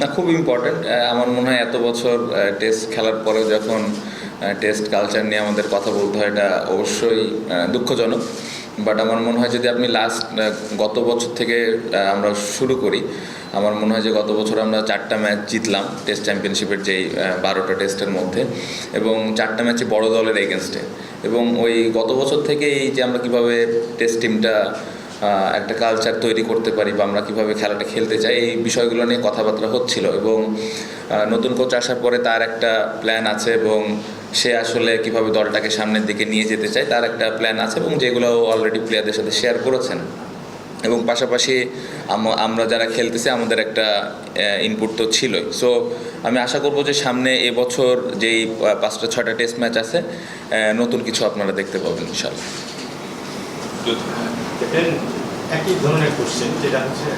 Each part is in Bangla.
না খুব ইম্পর্ট্যান্ট আমার মনে হয় এত বছর টেস্ট খেলার পরে যখন টেস্ট কালচার নিয়ে আমাদের কথা বলতে হয়, এটা অবশ্যই দুঃখজনক। বাট আমার মনে হয় যদি আপনি লাস্ট গত বছর থেকে আমরা শুরু করি, আমার মনে হয় যে গত বছর আমরা চারটা ম্যাচ জিতলাম টেস্ট চ্যাম্পিয়নশিপের যেই বারোটা টেস্টের মধ্যে। এবং চারটা ম্যাচে বড় দলের এগেনস্টে এবং ওই গত বছর থেকে এই যে আমরা কীভাবে টেস্ট টিমটা একটা কালচার তৈরি করতে পারি বা আমরা কীভাবে খেলাটা খেলতে চাই, এই বিষয়গুলো নিয়ে কথাবার্তা হচ্ছিল এবং নতুন কোচ আসার পরে তার একটা প্ল্যান আছে এবং সে আসলে কীভাবে দলটাকে সামনের দিকে নিয়ে যেতে চায় তার একটা প্ল্যান আছে এবং যেগুলো অলরেডি প্লেয়ারদের সাথে শেয়ার করেছেন। এবং পাশাপাশি আমরা যারা খেলতেছি আমাদের একটা ইনপুট তো ছিলই। সো আমি আশা করব যে সামনে এবছর যেই পাঁচটা ছটা টেস্ট ম্যাচ আছে নতুন কিছু আপনারা দেখতে পাবেন ইনশাল্লাহ ক্যাপ্টেন একই ধরনের কোশ্চেন যেটা হচ্ছে,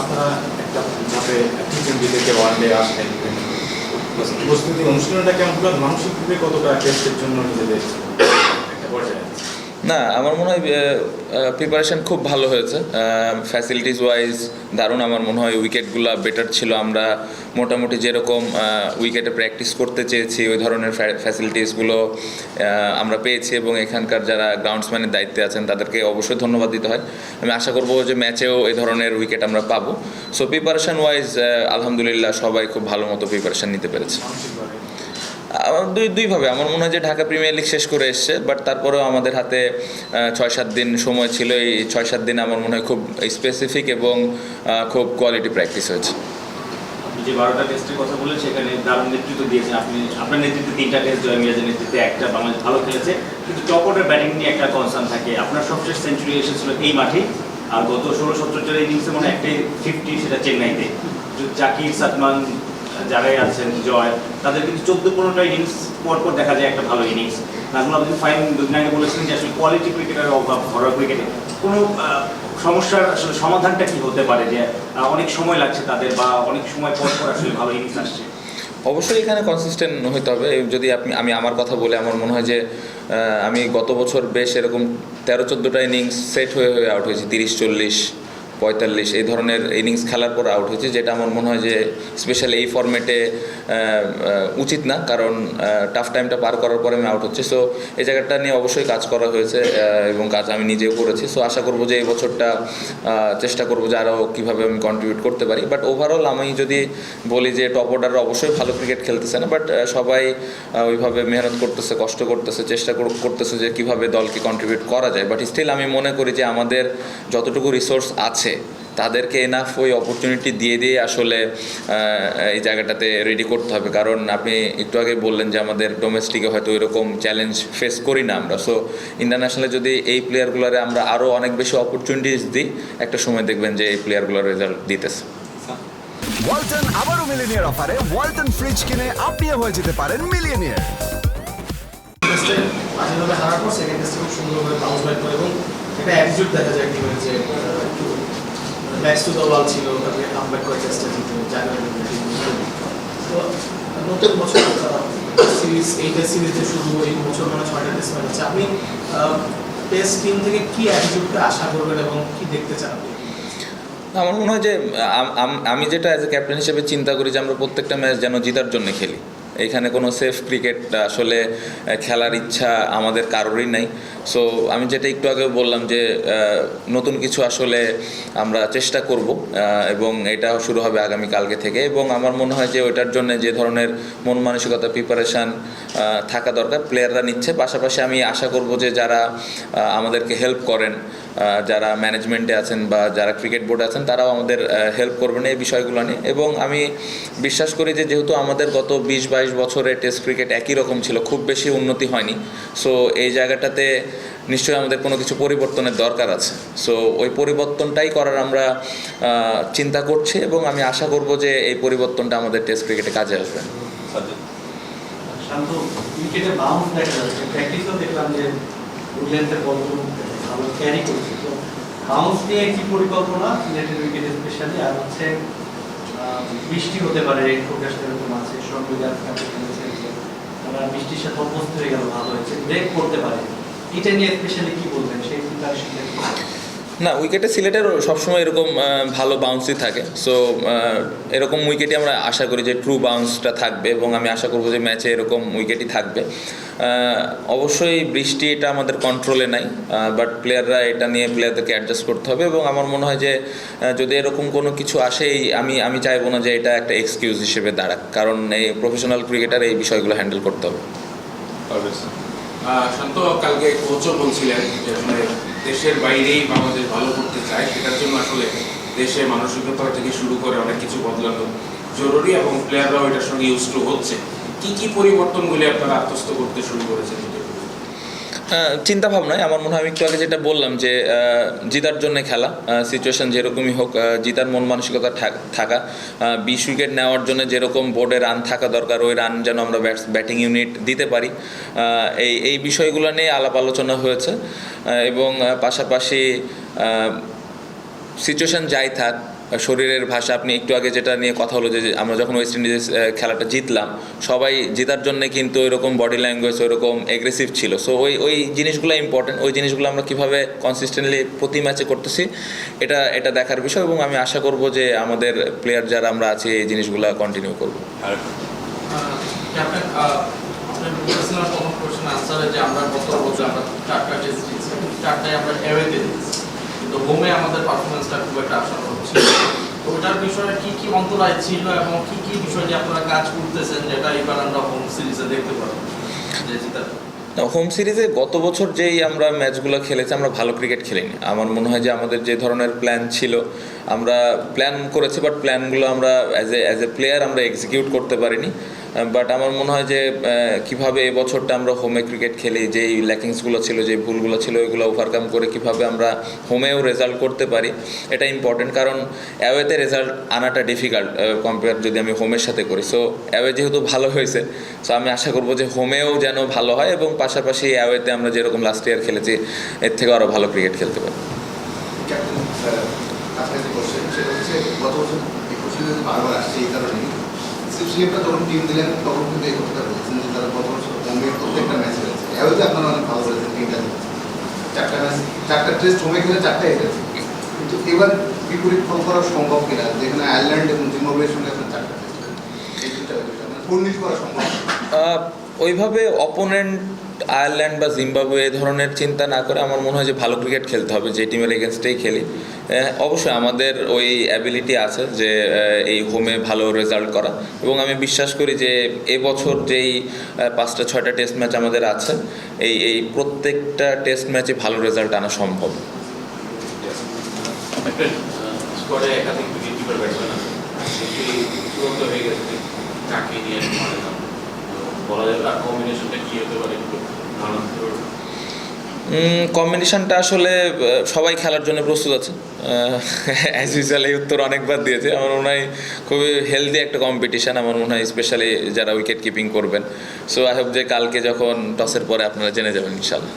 আপনারা একটা ভাবে টি টোয়েন্টি থেকে ওয়ান ডে আসলেন প্রস্তুতি অনুষ্ঠানটা কেমন মানসিকভাবে কতটা টেস্টের জন্য নিজেদের একটা পর্যায়ে? না, আমার মনে হয় প্রিপারেশন খুব ভালো হয়েছে। ফ্যাসিলিটিস ওয়াইজ দারুণ আমার মনে হয় উইকেটগুলো বেটার ছিল। আমরা মোটামুটি যেরকম উইকেটে প্র্যাকটিস করতে চেয়েছি, ওই ধরনের ফ্যাসিলিটিসগুলো আমরা পেয়েছি এবং এখানকার যারা গ্রাউন্ডসম্যানের দায়িত্বে আছেন, তাদেরকে অবশ্যই ধন্যবাদ দিতে হয়। আমি আশা করব যে ম্যাচেও এই ধরনের উইকেট আমরা পাবো। সো প্রিপারেশন ওয়াইজ আলহামদুলিল্লাহ সবাই খুব ভালো মতো প্রিপারেশন নিতে পেরেছে। দুই দুইভাবে আমার মনে হয় যে ঢাকা প্রিমিয়ার লিগ শেষ করে এসছে বাট তারপরেও আমাদের হাতে ছয় সাত দিন সময় ছিল। এই ছয় সাত দিন আমার মনে হয় খুব স্পেসিফিক এবং খুব কোয়ালিটি প্র্যাকটিস হয়েছে। যে বারোটা টেস্টের কথা বললেন, সেখানে দারুণ নেতৃত্ব দিয়েছেন। আপনি, আপনার নেতৃত্বে তিনটা টেস্ট জয় মিরাজের নেতৃত্বে একটা বাংলাদেশ ভালো খেলেছে। কিন্তু টপ অর্ডার ব্যাটিং নিয়ে একটা কনসার্ন থাকে। আপনার সবশেষ সেঞ্চুরি এসেছিল এই মাঠে। আর গত ষোলো সতেরোটার ইনিংসে মনে একটাই ফিফটি সেটা চেন্নাইতে। জাকির, সাতমান যারাই আছেন, জয় তাদের কিন্তু চোদ্দ, পনেরোটা ইনিংস পর পর দেখা যায় একটা ভালো ইনিংস নাজমুল আপনি ফাইন দুদিন আগে বলেছিলেন যে আসলে কোয়ালিটি ক্রিকেটারের অভাব ঘরোয়া ক্রিকেটে কোনো সমস্যার আসলে সমাধানটা কি হতে পারে যে অনেক সময় লাগছে তাদের বা অনেক সময় পর পর আসলে ভালো ইনিংস আসছে? অবশ্যই এখানে কনসিস্টেন্ট হতে হবে। যদি আপনি, আমি আমার কথা বলে আমার মনে হয় যে আমি গত বছর বেশ এরকম তেরো, চোদ্দোটা ইনিংস সেট হয়ে হয়ে আউট হয়েছি, তিরিশ, চল্লিশ। পঁয়তাল্লিশ, এই ধরনের ইনিংস খেলার পর আউট হয়েছে, যেটা আমার মনে হয় যে স্পেশালি এই ফর্মেটে উচিত না, কারণ টাফ টাইমটা পার করার পরে আমি আউট হচ্ছে। সো এই জায়গাটা নিয়ে অবশ্যই কাজ করা হয়েছে এবং কাজ আমি নিজেও করেছি। সো আশা করব যে এই বছরটা চেষ্টা করব যে আরও কীভাবে আমি কন্ট্রিবিউট করতে পারি। বাট ওভারঅল আমি যদি বলি যে টপ অর্ডার অবশ্যই ভালো ক্রিকেট খেলতেছে না বাট সবাই ওইভাবে মেহনত করতেছে, কষ্ট করতেছে, চেষ্টা করতেছে যে কীভাবে দলকে কন্ট্রিবিউট করা যায়। বাট স্টিল আমি মনে করি যে আমাদের যতটুকু রিসোর্স আছে তাদেরকে এনাফ ওই অপরচুনিটি দিয়ে দিয়ে আসলে এই জায়গাটাতে রেডি করতে হবে। কারণ আপনি একটু আগে বললেন যে আমাদের ডোমেস্টিকে হয়তো এরকম চ্যালেঞ্জ ফেস করি না আমরা। সো ইন্টারন্যাশনালে যদি এই প্লেয়ারগুলোরে আমরা আরও অনেক বেশি অপরচুনিটিস দিই একটা সময় দেখবেন যে এই প্লেয়ারগুলোর রেজাল্ট দিতেছে। ওয়ালটন আবারও মিলিনিয়ার অফারে ওয়ালটন ফ্রিজ কিনে আপনিও হয়ে যেতে পারেন মিলিয়নিয়ার হারার পর সেকেন্ড খুব সুন্দরভাবে বাউন্স ব্যাক করে এবং অ্যাটিটিউড দেখা যায় টিমের যে ব্যাকস টু দ্য ছিল, তারপরে কামব্যাক করে টেস্টে জিতে জানুয়ারি তো নতুন বছর সিরিজ এই টেস্ট সিরিজে শুরু এই বছর মানে ছয়টা টেস্ট ম্যাচ আছে আপনি টেস্ট টিম থেকে কি অ্যাটিটিউডটা আশা করবেন এবং কি দেখতে চান আমার মনে হয় যে, আমি যেটা অ্যাজ এ ক্যাপ্টেন হিসেবে চিন্তা করি যে, আমরা প্রত্যেকটা ম্যাচ যেন জিতার জন্য খেলি। এখানে কোনো সেফ ক্রিকেট আসলে খেলার ইচ্ছা আমাদের কারোরই নাই। সো আমি যেটা একটু আগে বললাম যে নতুন কিছু আসলে আমরা চেষ্টা করব এবং এটা শুরু হবে আগামী কালকে থেকে। এবং আমার মনে হয় যে, ওইটার জন্য যে ধরনের মন মানসিকতা প্রিপারেশান থাকা দরকার প্লেয়াররা নিচ্ছে। পাশাপাশি আমি আশা করব যে, যারা আমাদেরকে হেল্প করেন যারা ম্যানেজমেন্টে আছেন বা যারা ক্রিকেট বোর্ডে আছেন, তারাও আমাদের হেল্প করবেন এই বিষয়গুলো নিয়ে। এবং আমি বিশ্বাস করি যে যেহেতু আমাদের গত বিশ বাইশ বছরে টেস্ট ক্রিকেট একই রকম ছিল, খুব বেশি উন্নতি হয়নি। সো এই জায়গাটাতে নিশ্চয়ই আমাদের কোনো কিছু পরিবর্তনের দরকার আছে। সো ওই পরিবর্তনটাই করার আমরা চিন্তা করছি এবং আমি আশা করব যে এই পরিবর্তনটা আমাদের টেস্ট ক্রিকেটে কাজে আসবে। শান্ত উইকেটে বাউন্স দেখা যাচ্ছে। প্র্যাকটিসও দেখলাম যে ক্যারি তো বাউন্স নিয়ে কি পরিকল্পনা? সিলেটের স্পেশালি আর হচ্ছে বৃষ্টি হতে পারে ফোকাস এরকম আছে তারা বৃষ্টির সাথে অভ্যস্ত হয়ে গেল, ভালো হয়েছে ব্রেক করতে পারে। এটা নিয়ে স্পেশালি কি বলবেন? সেই না উইকেটে সিলেটের সবসময় এরকম ভালো বাউন্সই থাকে। সো এরকম উইকেটই আমরা আশা করি যে ট্রু বাউন্সটা থাকবে এবং আমি আশা করব যে ম্যাচে এরকম উইকেটই থাকবে। অবশ্যই বৃষ্টি এটা আমাদের কন্ট্রোলে নাই বাট প্লেয়াররা এটা নিয়ে প্লেয়ারদেরকে অ্যাডজাস্ট করতে হবে এবং আমার মনে হয় যে যদি এরকম কোনো কিছু আসে আমি আমি চাইব না যে এটা একটা এক্সকিউজ হিসেবে দাঁড়াক, কারণ এই প্রফেশনাল ক্রিকেটার এই বিষয়গুলো হ্যান্ডেল করতে হবে। শান্ত, কালকে কোচও বলছিলেন যে আসলে দেশের বাইরেই বাংলাদেশ ভালো করতে চায়, সেটার জন্য আসলে দেশে মানসিকতা থেকে শুরু করে অনেক কিছু বদলানো জরুরি এবং প্লেয়াররাও এটার সঙ্গে ইউজ টু হচ্ছে। কি কি পরিবর্তনগুলি আপনারা আত্মস্থ করতে শুরু করেছেন? চিন্তা ভাবনায় আমার মনে হয় আমি একটু আগে যেটা বললাম যে জিতার জন্য খেলা সিচুয়েশন যেরকমই হোক জিতার মন মানসিকতা থাকা বিশ উইকেট নেওয়ার জন্য যেরকম বোর্ডে রান থাকা দরকার, ওই রান যেন আমরা ব্যাটস ব্যাটিং ইউনিট দিতে পারি। এই এই বিষয়গুলো নিয়ে আলাপ আলোচনা হয়েছে। এবং পাশাপাশি সিচুয়েশন যাই থাক শরীরের ভাষা আপনি একটু আগে যেটা নিয়ে কথা হলো যে আমরা যখন ওয়েস্ট ইন্ডিজ আহ, খেলাটা জিতলাম সবাই জেতার জন্য কিন্তু ওইরকম বডি ল্যাঙ্গুয়েজ ওইরকম এগ্রেসিভ ছিল। সো ওই ওই জিনিসগুলো ইম্পর্টেন্ট ওই জিনিসগুলো আমরা কীভাবে কনসিস্টেন্টলি প্রতি ম্যাচে করতেছি এটা এটা দেখার বিষয় এবং আমি আশা করব যে আমাদের প্লেয়ার যারা আমরা আছি এই জিনিসগুলো কন্টিনিউ করব। আমরা গত বছর আমরা চারটা টেস্ট চারটায় আমরা এওয়েতে জিতছি। কিন্তু হোমে আমাদের পারফরমেন্সটা খুব একটা আশা হচ্ছে। তো ওটার বিষয়ে কি কি অন্তরায় ছিল এবং কি কি বিষয় নিয়ে আপনারা কাজ করতেছেন যেটা এবার আমরা হোম সিরিজে দেখতে পাবো যে জিতার হোম সিরিজে গত বছর যেই আমরা ম্যাচগুলো খেলেছি, আমরা ভালো ক্রিকেট খেলিনি। আমার মনে হয় যে আমাদের যে ধরনের প্ল্যান ছিল আমরা প্ল্যান করেছি বাট প্ল্যানগুলো আমরা as a as a player আমরা এক্সিকিউট করতে পারিনি। বাট আমার মনে হয় যে কীভাবে এই বছরটা আমরা হোমে ক্রিকেট খেলি যেই ল্যাকিংসগুলো ছিল, যে ভুলগুলো ছিল ওইগুলো ওভারকাম করে কীভাবে আমরা হোমেও রেজাল্ট করতে পারি, এটা ইম্পর্টেন্ট কারণ অ্যাওয়েতে রেজাল্ট আনাটা ডিফিকাল্ট কম্পেয়ার যদি আমি হোমের সাথে করি। সো অ্যাওয়ে যেহেতু ভালো হয়েছে সো আমি আশা করব যে হোমেও যেন ভালো হয় এবং পাশাপাশি অ্যাওয়েতে আমরা যেরকম লাস্ট ইয়ার খেলেছি, এর থেকে আরও ভালো ক্রিকেট খেলতে পারি। যে কোশ্চেন সেটা হচ্ছে গত বছর এই কোশ্চেন বারবার আসছে এই কারণেই সিএমটা যখন টিম দিলেন তখন কিন্তু এই কথাটা বলছেন যে তারা গত বছর হোমের প্রত্যেকটা ম্যাচ খেলেছে এভাবে আপনারা অনেক ভালো করেছেন টিমটা চারটা ম্যাচ চারটা টেস্ট হোমে খেলে চারটাই হেরেছে কিন্তু এবার বিপরীত ফল করা সম্ভব কিনা যেখানে আয়ারল্যান্ড এবং জিম্বাবুয়ের সঙ্গে আপনার চারটা টেস্ট এই দুটা পূর্ণিশ করা সম্ভব ওইভাবে অপোনেন্ট আয়ারল্যান্ড বা জিম্বাবুয়ে এ ধরনের চিন্তা না করে আমার মনে হয় যে ভালো ক্রিকেট খেলতে হবে, যে টিমের এগেনস্টেই খেলি। অবশ্যই আমাদের ওই অ্যাবিলিটি আছে যে এই হোমে ভালো রেজাল্ট করা। এবং আমি বিশ্বাস করি যে এবছর যেই পাঁচটা, ছয়টা টেস্ট ম্যাচ আমাদের আছে, এই এই প্রত্যেকটা টেস্ট ম্যাচে ভালো রেজাল্ট আনা সম্ভব। একাধিক বলা কম্বিনেশনটা কি হতে পারে ধারণা কম্বিনেশনটা আসলে সবাই খেলার জন্য প্রস্তুত আছে। অ্যাজ ইউজুয়াল এই উত্তর অনেকবার দিয়েছে। আমার মনে হয় খুবই হেলদি একটা কম্পিটিশান আমার মনে হয় স্পেশালি যারা উইকেট কিপিং করবেন। সো আই হোপ যে কালকে যখন টসের পরে আপনারা জেনে যাবেন ইনশাল্লাহ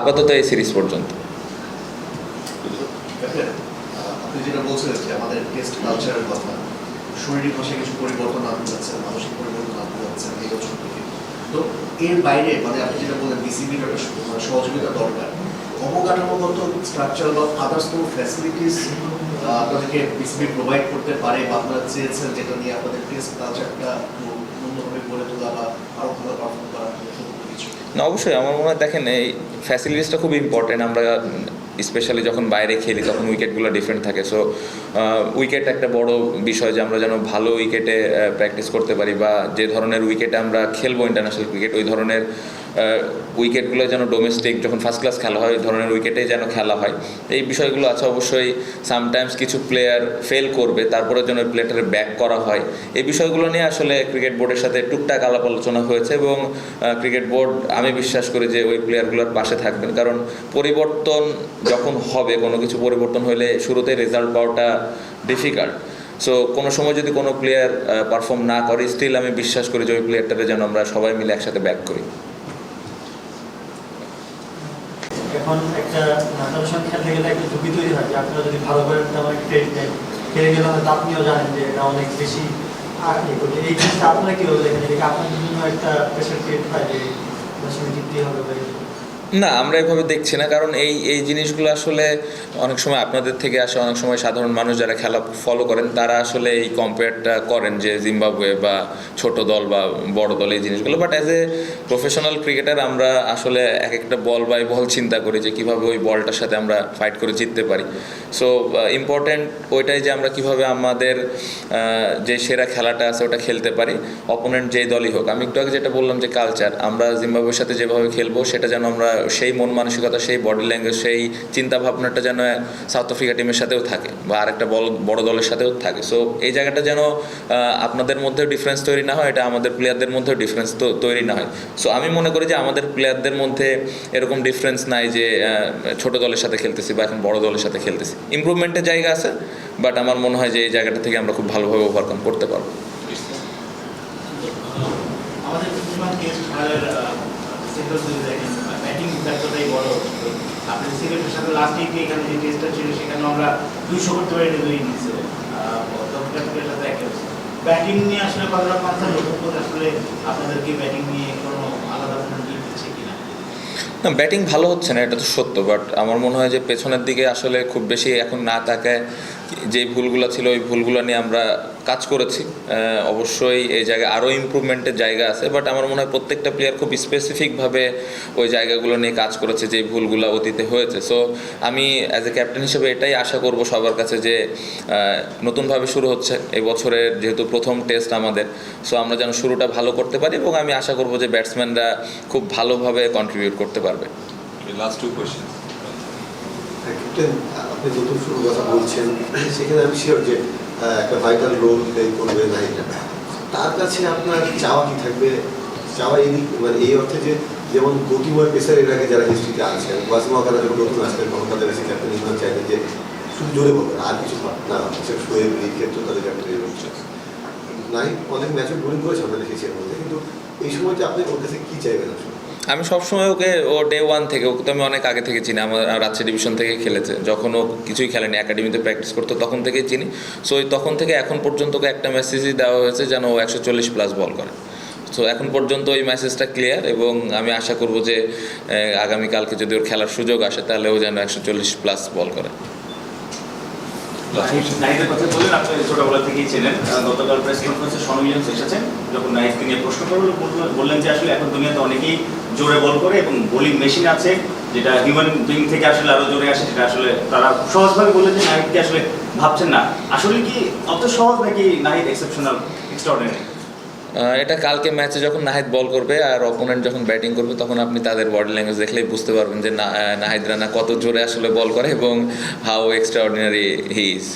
আপাতত এই সিরিজ পর্যন্ত। আপনি যেটা বলছিলেন যে আমাদের টেস্ট কালচারের কথা শারীরিক ভাষায় কিছু পরিবর্তন আনতে যাচ্ছেন মানসিক পরিবর্তন আনতে যাচ্ছেন এই বছর থেকে। তো এর বাইরে মানে আপনি যেটা বললেন বিসিবির একটা মানে সহযোগিতা দরকার। অবকাঠামোগত স্ট্রাকচার বা আদার্স কোনো ফ্যাসিলিটিস আপনাদেরকে বিসিবি প্রোভাইড করতে পারে বা আপনারা চেয়েছেন যেটা নিয়ে আপনাদের টেস্ট কালচারটা অন্যভাবে গড়ে তোলা বা আরও ভালো পারফর্ম করা না, অবশ্যই। আমার মনে হয়, দেখেন, এই ফ্যাসিলিটিসটা খুব ইম্পর্টেন্ট আমরা স্পেশালি যখন বাইরে খেলি, তখন উইকেটগুলো ডিফারেন্ট থাকে। সো উইকেট একটা বড় বিষয় যে আমরা যেন ভালো উইকেটে প্র্যাকটিস করতে পারি বা যে ধরনের উইকেটে আমরা খেলব ইন্টারন্যাশনাল ক্রিকেট ওই ধরনের উইকেটগুলো যেন ডোমেস্টিক যখন ফার্স্ট ক্লাস খেলা হয় ধরনের উইকেটে যেন খেলা হয়। এই বিষয়গুলো আছে অবশ্যই সামটাইমস কিছু প্লেয়ার ফেল করবে তারপরে যেন প্লেয়ারের ব্যাক করা হয়। এই বিষয়গুলো নিয়ে আসলে ক্রিকেট বোর্ডের সাথে টুকটাক আলাপ আলোচনা হয়েছে এবং ক্রিকেট বোর্ড আমি বিশ্বাস করি যে ওই প্লেয়ারগুলোর পাশে থাকবেন। কারণ পরিবর্তন যখন হবে, কোনো কিছু পরিবর্তন হলে শুরুতে রেজাল্ট পাওয়াটা ডিফিকাল্ট সো কোনো সময় যদি কোনো প্লেয়ার পারফর্ম না করে স্টিল আমি বিশ্বাস করি যে ওই প্লেয়ারটাকে যেন আমরা সবাই মিলে একসাথে ব্যাক করি। এখন একটা নাটক সঙ্গে খেলতে গেলে একটা ঝুঁকি তৈরি হয় যে আপনারা যদি ভালো করে তেমন ট্রেড নেন খেলে গেলে হয়তো আপনিও জানেন যে এটা অনেক বেশি। এই জিনিসটা আপনারা কীভাবে দেখেন আপনার জন্য একটা প্রেশার ক্রিয়েট হয় যে জিততেই হবে? না, আমরা এভাবে দেখছি না। কারণ এই এই জিনিসগুলো আসলে অনেক সময় আপনাদের থেকে আসে, অনেক সময় সাধারণ মানুষ যারা খেলা ফলো করেন, তারা আসলে এই কম্পেয়ারটা করেন যে জিম্বাবুয়ে বা ছোট দল বা বড় দল এই জিনিসগুলো। But as a professional cricketer আমরা আসলে এক একটা বল বাই বল চিন্তা করি যে কীভাবে ওই বলটার সাথে আমরা ফাইট করে জিততে পারি। সো ইম্পর্ট্যান্ট ওইটাই যে আমরা কীভাবে আমাদের যে সেরা খেলাটা আছে ওটা খেলতে পারি অপোনেন্ট যেই দলই হোক। আমি একটু আগে যেটা বললাম যে কালচার আমরা জিম্বাবুয়ের সাথে যেভাবে খেলব, সেটা যেন আমরা সেই মন মানসিকতা, সেই বডি ল্যাঙ্গুয়েজ সেই চিন্তা ভাবনাটা যেন সাউথ আফ্রিকা টিমের সাথেও থাকে বা আরেকটা বল, বড় দলের সাথেও থাকে। সো এই জায়গাটা যেন আপনাদের মধ্যেও ডিফারেন্স তৈরি না হয়, এটা আমাদের প্লেয়ারদের মধ্যেও ডিফারেন্স তৈরি না হয়। সো আমি মনে করি যে আমাদের প্লেয়ারদের মধ্যে এরকম ডিফারেন্স নাই যে ছোট দলের সাথে খেলতেছি বা এখন বড় দলের সাথে খেলতেছি। ইমপ্রুভমেন্টের জায়গা আছে বাট আমার মনে হয় যে এই জায়গাটা থেকে আমরা খুব ভালোভাবে ওভারকাম করতে পারব। আমাদের বড়। সিলেটের সাথে লাস্ট উইকে এখানে যে টেস্টটা ছিল সেখানে আমরা দুইশো করতে পারিনি দুই ইনিংসে দক্ষিণ সাথে একে ব্যাটিং নিয়ে আসলে লক্ষ্য আসলে আপনাদেরকে ব্যাটিং নিয়ে কোনো আলাদা কিনা না ব্যাটিং ভালো হচ্ছে না, এটা তো সত্য বাট আমার মনে হয় যে পেছনের দিকে আসলে খুব বেশি এখন না তাকায় যে ভুলগুলো ছিল, ওই ভুলগুলো নিয়ে আমরা কাজ করেছি। অবশ্যই এই জায়গায় আরও ইম্প্রুভমেন্টের জায়গা আছে বাট আমার মনে হয় প্রত্যেকটা প্লেয়ার খুব স্পেসিফিকভাবে ওই জায়গাগুলো নিয়ে কাজ করেছে যে ভুলগুলো অতীতে হয়েছে। সো আমি অ্যাজ এ ক্যাপ্টেন হিসেবে এটাই আশা করব সবার কাছে যে নতুনভাবে শুরু হচ্ছে এই বছরের যেহেতু প্রথম টেস্ট আমাদের। সো আমরা যেন শুরুটা ভালো করতে পারি এবং আমি আশা করব যে ব্যাটসম্যানরা খুব ভালোভাবে কন্ট্রিবিউট করতে পারবে। লাস্ট টু কোয়েশ্চেন আপনি নতুন শুরুর কথা বলছেন সেখানে আমি শিওর যে একটা ভাইটাল রোল প্লে করবে নাইটা তার কাছে আপনার চাওয়া কি থাকবে? চাওয়া এই মানে এই অর্থে যে যেমন গতিময় পেসার এর আগে যারা হিস্ট্রিতে আছেন ওয়াসিম ওয়াকারা যখন নতুন আসলেন তখন তাদের কাছে ক্যাপ্টেন ইমরান চাইতেন যে শুধু জোরে বলবেন আর কিছু না। সে শোয়েব এই ক্ষেত্রে তাদের ক্যাপ্টেন নাই অনেক ম্যাচে বোলিং করেছে, আমরা দেখেছি এর মধ্যে। কিন্তু এই সময়টা আপনি ওর কাছে কি চাইবেন আসলে? আমি সবসময় ওকে, ও ডে ওয়ান থেকে, ওকে তো আমি অনেক আগে থেকে চিনি, আমার রাজশাহী ডিভিশন থেকে খেলেছে। যখন ও কিছুই খেলেনি একাডেমিতে প্র্যাকটিস করতো, তখন থেকেই চিনি। সো ওই তখন থেকে এখন পর্যন্ত ওকে একটা মেসেজই দেওয়া হয়েছে যেন ও একশো চল্লিশ প্লাস বল করে। সো এখন পর্যন্ত ওই মেসেজটা ক্লিয়ার এবং আমি আশা করব যে আগামীকালকে যদি ওর খেলার সুযোগ আসে, তাহলে ও যেন একশো চল্লিশ প্লাস বল করে। গতকাল প্রেস কনফারেন্সে সন উইলিয়ামস এসেছেন, যখন নিয়ে প্রশ্ন বললেন যে আসলে এখন দুনিয়াতে অনেকেই জোরে বল করে এবং বোলিং মেশিন আছে, যেটা হিউম্যান বিং থেকে আসলে আরও জোরে আসে, যেটা আসলে তারা সহজভাবে বললেন যে নাহিদকে আসলে ভাবছেন না। আসলে কি অত সহজ নাকি নাহিদ এক্সেপশনাল এক্সট্রাঅর্ডিনারি এটা কালকে ম্যাচে যখন নাহিদ বল করবে আর অপোনেন্ট যখন ব্যাটিং করবে, তখন আপনি তাদের বডি ল্যাঙ্গুয়েজ দেখলেই বুঝতে পারবেন যে নাহিদ রানা কত জোরে আসলে বল করে এবং how extraordinary he is